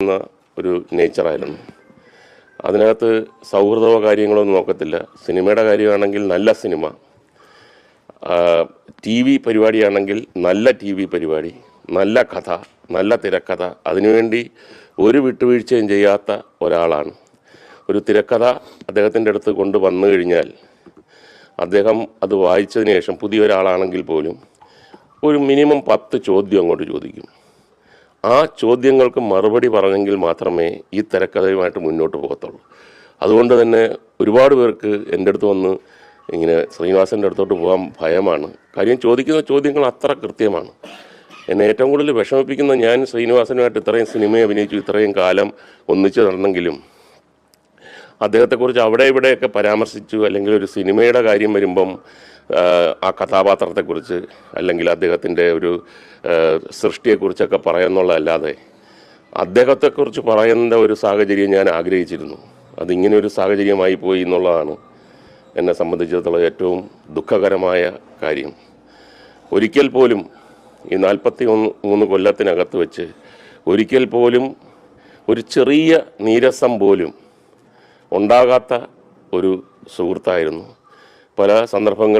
എന്ന ഒരു നേച്ചറായിരുന്നു അതിനകത്ത് സൗഹൃദമോ കാര്യങ്ങളൊന്നും നോക്കത്തില്ല. സിനിമയുടെ കാര്യമാണെങ്കിൽ നല്ല സിനിമ. ടി വി പരിപാടിയാണെങ്കിൽ നല്ല ടി വി പരിപാടി നല്ല കഥ നല്ല തിരക്കഥ. അതിനുവേണ്ടി ഒരു വിട്ടുവീഴ്ചയും ചെയ്യാത്ത ഒരാളാണ്. ഒരു തിരക്കഥ അദ്ദേഹത്തിന്റെ അടുത്ത് കൊണ്ട് വന്നു കഴിഞ്ഞാൽ അദ്ദേഹം അത് വായിച്ചതിന് ശേഷം പുതിയൊരാളാണെങ്കിൽ പോലും ഒരു മിനിമം പത്ത് ചോദ്യം അങ്ങോട്ട് ചോദിക്കും. ആ ചോദ്യങ്ങൾക്ക് മറുപടി പറഞ്ഞെങ്കിൽ മാത്രമേ ഈ തിരക്കഥയുമായിട്ട് മുന്നോട്ട് പോകത്തുള്ളൂ. അതുകൊണ്ട് തന്നെ ഒരുപാട് പേർക്ക് എന്റെ അടുത്ത് വന്ന് ഇങ്ങനെ ശ്രീനിവാസന്റെ അടുത്തോട്ട് പോകാൻ ഭയമാണ്. കാര്യം ചോദിക്കുന്ന ചോദ്യങ്ങൾ അത്ര കൃത്യമാണ്. എന്നെ ഏറ്റവും കൂടുതൽ വിഷമിപ്പിക്കുന്ന ഞാൻ ശ്രീനിവാസനുമായിട്ട് ഇത്രയും സിനിമ അഭിനയിച്ചു ഇത്രയും കാലം ഒന്നിച്ചു നടന്നെങ്കിലും അദ്ദേഹത്തെക്കുറിച്ച് അവിടെ ഇവിടെയൊക്കെ പരാമർശിച്ചു അല്ലെങ്കിൽ ഒരു സിനിമയുടെ കാര്യം വരുമ്പം ആ, കഥാപാത്രത്തെക്കുറിച്ച് അല്ലെങ്കിൽ അദ്ദേഹത്തിന്റെ ഒരു സൃഷ്ടിയെക്കുറിച്ചൊക്കെ പറയുന്നുള്ളതല്ലാതെ അദ്ദേഹത്തെക്കുറിച്ച് പറയുന്ന ഒരു സാഹചര്യം ഞാൻ ആഗ്രഹിച്ചിരുന്നു. അതിങ്ങനെ ഒരു സാഹചര്യമായി പോയി എന്നുള്ളതാണ് എന്നെ സംബന്ധിച്ചിടത്തോളം ഏറ്റവും ദുഃഖകരമായ കാര്യം. ഒരിക്കൽ പോലും ഈ നാൽപ്പത്തി ഒന്ന് മൂന്ന് കൊല്ലത്തിനകത്ത് വെച്ച് ഒരിക്കൽ പോലും ഒരു ചെറിയ നീരസം പോലും ഉണ്ടാകാത്ത ഒരു സുഹൃത്തായിരുന്നു. പല സന്ദർഭങ്ങൾ